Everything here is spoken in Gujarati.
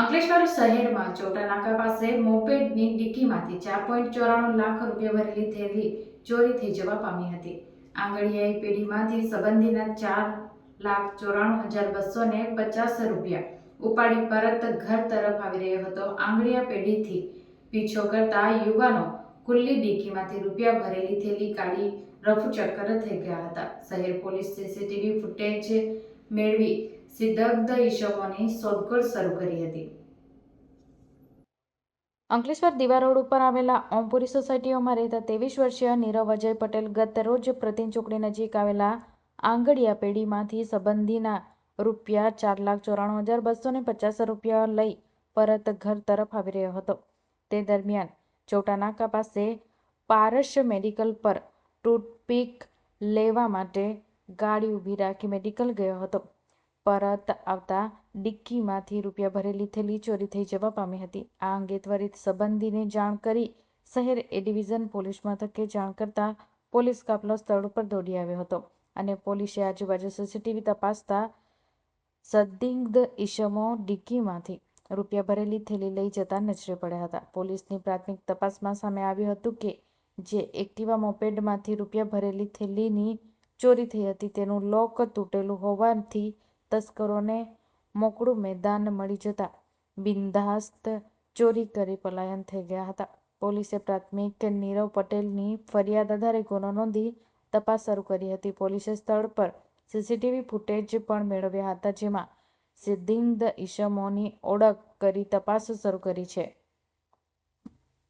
અંકલેશ્વર શહેરમાં ચોટા નાકા પાસે મોપેડની ડિક્કીમાંથી ચાર પોઈન્ટ ચોરાણું લાખ રૂપિયા ભરેલી થેલી ચોરી થઈ જવા પામી હતી. આંગળીયાઈ પેઢીમાંથી સંબંધીના ચાર લાખ ચોરાણું હજાર બસો ને પચાસ રૂપિયા ઉપાડી પરત ઘર તરફ આવી રહ્યો હતો. આંગળીયા પેઢીથી પીછો કરતા યુવાનો ખુલ્લી ડિક્કીમાંથી રૂપિયા ભરેલી થેલી કાઢી રફુચક્કર થઈ ગયા હતા. શહેર પોલીસ સીસીટીવી ફૂટેજ મેળવી સિદ્ધગધ ઈસમોની શોધખોળ શરૂ કરી હતી. અંકલેશ્વર દિવા રોડ ઉપર આવેલા ઓમપુરી સોસાયટીઓમાં રહેતા ત્રેવીસ વર્ષીય નીરવ અજય પટેલ ગત રોજ પ્રતિન ચોકડી નજીક આવેલા આંગડિયા પેઢીમાંથી સંબંધીના રૂપિયા ચાર લાખ ચોરાણું હજાર બસો ને પચાસ રૂપિયા લઈ પરત ઘર તરફ આવી રહ્યો હતો. તે દરમિયાન ચોટા નાકા પાસે પારસ મેડિકલ પર ટૂથપીક લેવા માટે ગાડી ઊભી રાખી મેડિકલ ગયો હતો. પરત આવતા ડિક્કીમાંથી રૂપિયા ભરેલી થેલી ચોરી થઈ જવા પામી હતી. આ અંગે ત્વરિત સંબંધીને જાણ કરી શહેર એ ડિવિઝન પોલીસ મથકે જાણ કરતા પોલીસ કાફલો સ્થળ ઉપર દોડી આવ્યો હતો અને પોલીસે આજુબાજુ સીસીટીવી તપાસતા સદિગ્ધ ઈસમો ડિક્કીમાંથી રૂપિયા ભરેલી થેલી લઈ જતા નજરે પડ્યા હતા. પોલીસની પ્રાથમિક તપાસમાં સામે આવ્યું હતું કે જે એક્ટિવા મોપેડમાંથી રૂપિયા ભરેલી થેલીની ચોરી થઈ હતી તેનું લોક તૂટેલું હોવાથી તસ્કરોને મોકળું મેદાન મળી જતા બિનધાસ્ત ચોરી કરી પલાયન થઈ ગયા હતા. પોલીસે પ્રાથમિક નીરવ પટેલની ફરિયાદ આધારે ગુનો નોંધી તપાસ શરૂ કરી હતી. પોલીસે સ્થળ પર સીસીટીવી ફૂટેજ પણ મેળવ્યા હતા, જેમાં સિદ્ધિંદ ઈસમોની ઓળખ કરી તપાસ શરૂ કરી છે.